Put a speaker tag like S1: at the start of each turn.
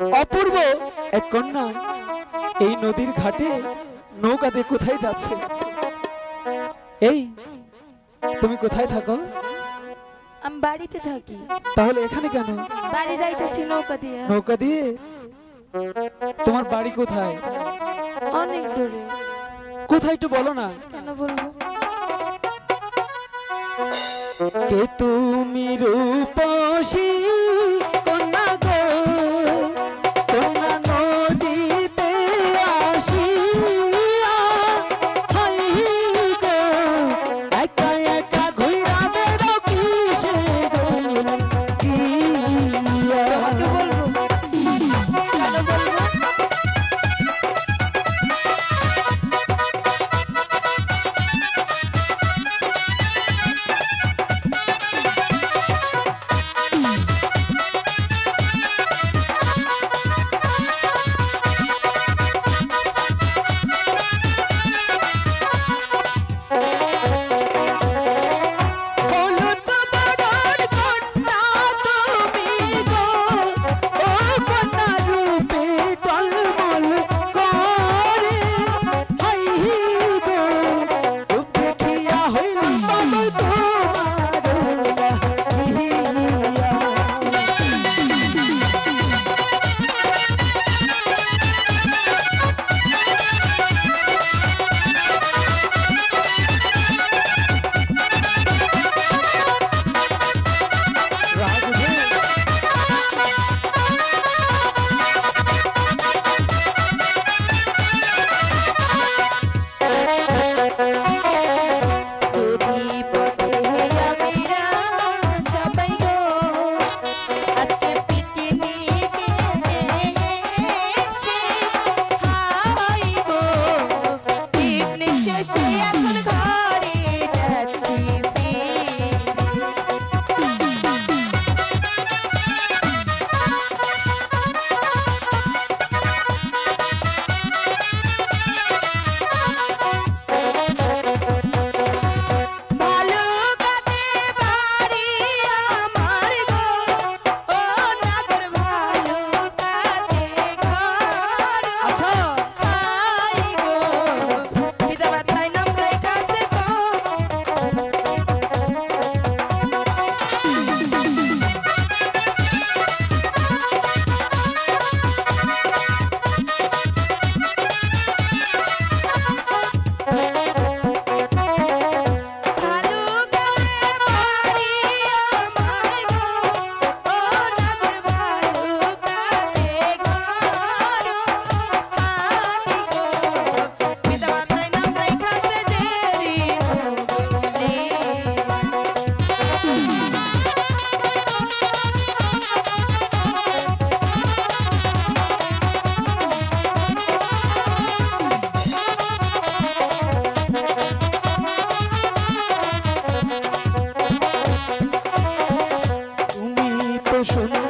S1: অপূর্ব এক কন্যা এই নদীর ঘাটে নৌকাতে কোথায় যাচ্ছে? এই তুমি কোথায় থাকো?
S2: আমি বাড়িতে থাকি।
S1: তাহলে এখানে কেন?
S2: বাড়ি যাইতেছি নৌকা দিয়ে।
S1: নৌকা দিয়ে? তোমার বাড়ি কোথায়?
S2: অনেক দূরে।
S1: কোথায় একটু বলো না।
S2: কেন বলব?
S1: কে তুমি রূপসী sure